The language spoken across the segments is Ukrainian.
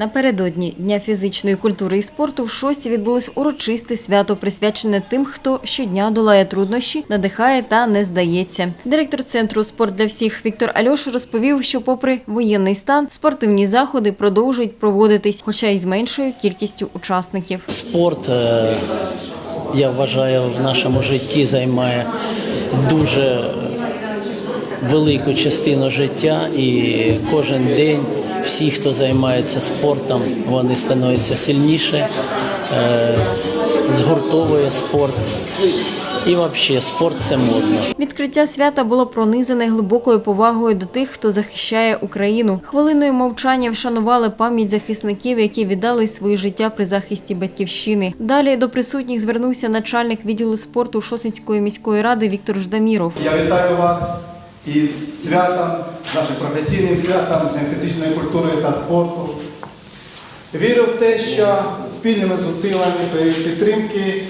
Напередодні Дня фізичної культури і спорту в шості відбулось урочисте свято, присвячене тим, хто щодня долає труднощі, надихає та не здається. Директор центру Спорт для всіх Віктор Альош розповів, що, попри воєнний стан, спортивні заходи продовжують проводитись, хоча й з меншою кількістю учасників. Спорт, е, я вважаю, в нашому житті займає дуже велику частину життя, і кожен день всі, хто займається спортом, вони становляться сильніше, е, згуртовує спорт. І взагалі спорт це модно. Відкриття свята було пронизане глибокою повагою до тих, хто захищає Україну. Хвилиною мовчання вшанували пам'ять захисників, які віддали свої життя при захисті батьківщини. Далі до присутніх звернувся начальник відділу спорту Шосницької міської ради Віктор Ждаміров. Я вітаю вас із святом, нашим професійним святом фізичної культури та спорту. Вірю в те, що спільними зусиллями та підтримки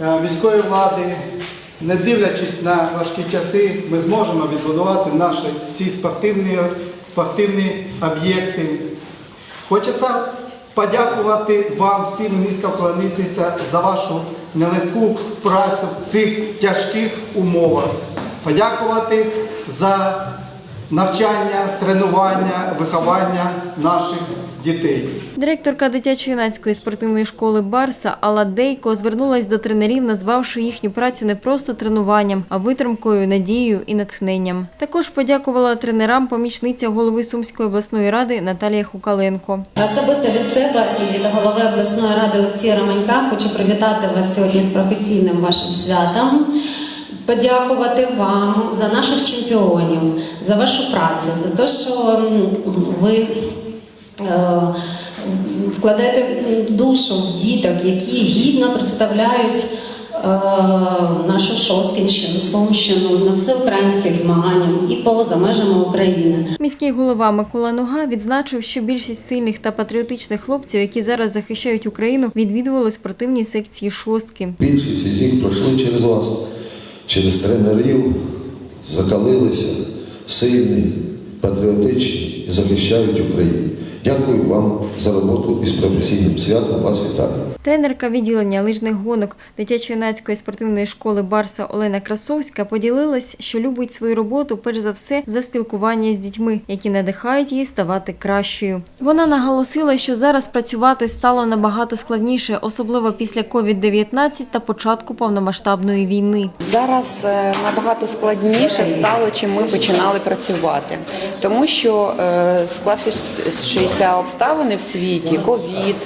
е, міської влади, не дивлячись на важкі часи, ми зможемо відбудувати наші всі спортивні, спортивні об'єкти. Хочеться подякувати вам всім низько вклонитися за вашу нелегку працю в цих тяжких умовах. Подякувати за навчання, тренування, виховання наших дітей. Директорка дитячо-юнацької спортивної школи Барса Алла Дейко звернулась до тренерів, назвавши їхню працю не просто тренуванням, а витримкою, надією і натхненням. Також подякувала тренерам помічниця голови Сумської обласної ради Наталія Хукаленко. Особисто від себе і від голови обласної ради Олексія Романька хочу привітати вас сьогодні з професійним вашим святом. Подякувати вам за наших чемпіонів, за вашу працю, за те, що ви е, вкладаєте душу в діток, які гідно представляють е, нашу Шосткінщину, Сумщину на всеукраїнських змаганнях і поза межами України. Міський голова Микола Нога відзначив, що більшість сильних та патріотичних хлопців, які зараз захищають Україну, відвідували спортивні секції шостки. Більшість із них пройшли через вас, через тренерів, закалилися, сильні, патріотичні і захищають Україну. Дякую вам за роботу із професійним святом. Вас вітаю. Тренерка відділення лижних гонок дитячо-юнацької спортивної школи Барса Олена Красовська поділилась, що любить свою роботу перш за все за спілкування з дітьми, які надихають її ставати кращою. Вона наголосила, що зараз працювати стало набагато складніше, особливо після COVID-19 та початку повномасштабної війни. Зараз е, набагато складніше стало, чим ми починали працювати, тому що е, склавшися обставини в світі, ковід,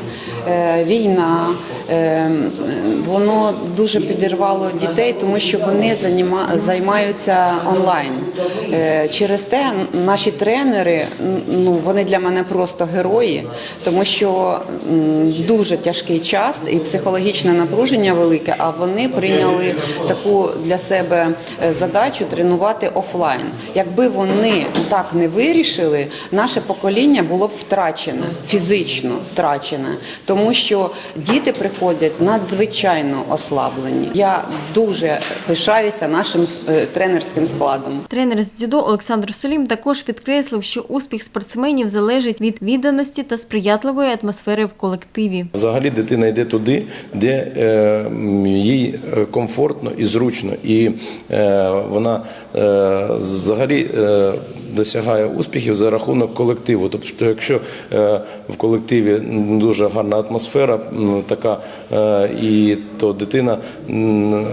е, війна, е, воно дуже підірвало дітей, тому що вони займаються онлайн. Е, Через те наші тренери, ну вони для мене просто герої, тому що дуже тяжкий час і психологічне напруження велике. А вони прийняли таку для себе е, задачу тренувати офлайн. Якби вони так не вирішили, наше покоління було б втрачене, фізично втрачене, тому що діти приходять надзвичайно ослаблені. Я дуже пишаюся нашим е, тренерським складом. Тренер з дзюдо Олександр Солім також підкреслив, що успіх спортсменів залежить від відданості та сприятливої атмосфери в колективі. Взагалі дитина йде туди, де е, їй е, комфортно і зручно, і вона взагалі досягає успіхів за рахунок колективу. Тобто, якщо в колективі дуже гарна атмосфера, така, е, і то дитина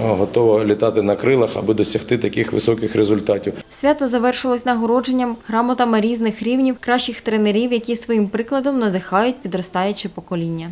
готова літати на крилах, аби досягти таких високих результатів. Свято завершилось нагородженням грамотами різних рівнів кращих тренерів, які своїм прикладом надихають підростаюче покоління.